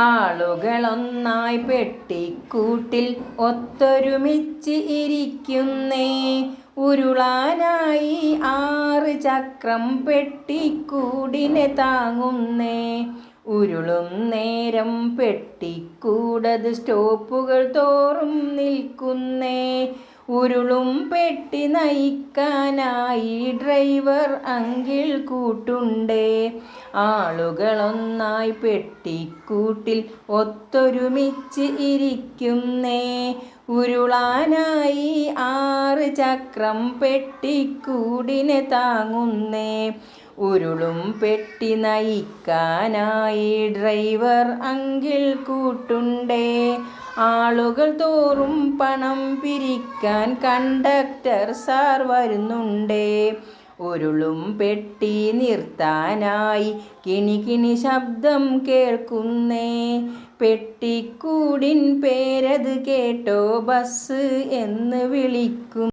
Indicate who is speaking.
Speaker 1: ആളുകളൊന്നായി പെട്ടിക്കൂട്ടിൽ ഒത്തൊരുമിച്ച് ഇരിക്കുന്നേ. ഉരുളാനായി ആറ് ചക്രം പെട്ടിക്കൂടിനെ താങ്ങുന്നേ. ഉരുളും നേരം പെട്ടിക്കൂടത് സ്റ്റോപ്പുകൾ തോറും നിൽക്കുന്നേ. ഉരുളും പെട്ടി നയിക്കാനായി ഡ്രൈവർ അങ്കിൾ കൂട്ടുണ്ടേ. ആളുകളൊന്നായി പെട്ടിക്കൂട്ടിൽ ഒത്തൊരുമിച്ച് ഇരിക്കുന്നേ. ഉരുളാനായി ആറ് ചക്രം പെട്ടിക്കൂടിനെ താങ്ങുന്നേ. ഉരുളും പെട്ടി നയിക്കാനായി ഡ്രൈവർ അങ്കിൾ കൂട്ടുണ്ടേ. ആളുകൾ തോറും പണം പിരിക്കാൻ കണ്ടക്ടർ സാർ വരുന്നുണ്ടേ. ഉരുളും പെട്ടി നിർത്താനായി കിണികിണി കിണി ശബ്ദം കേൾക്കുന്നേ. പെട്ടിക്കൂടിൻ പേരത് കേട്ടോ ബസ് എന്ന് വിളിക്കും.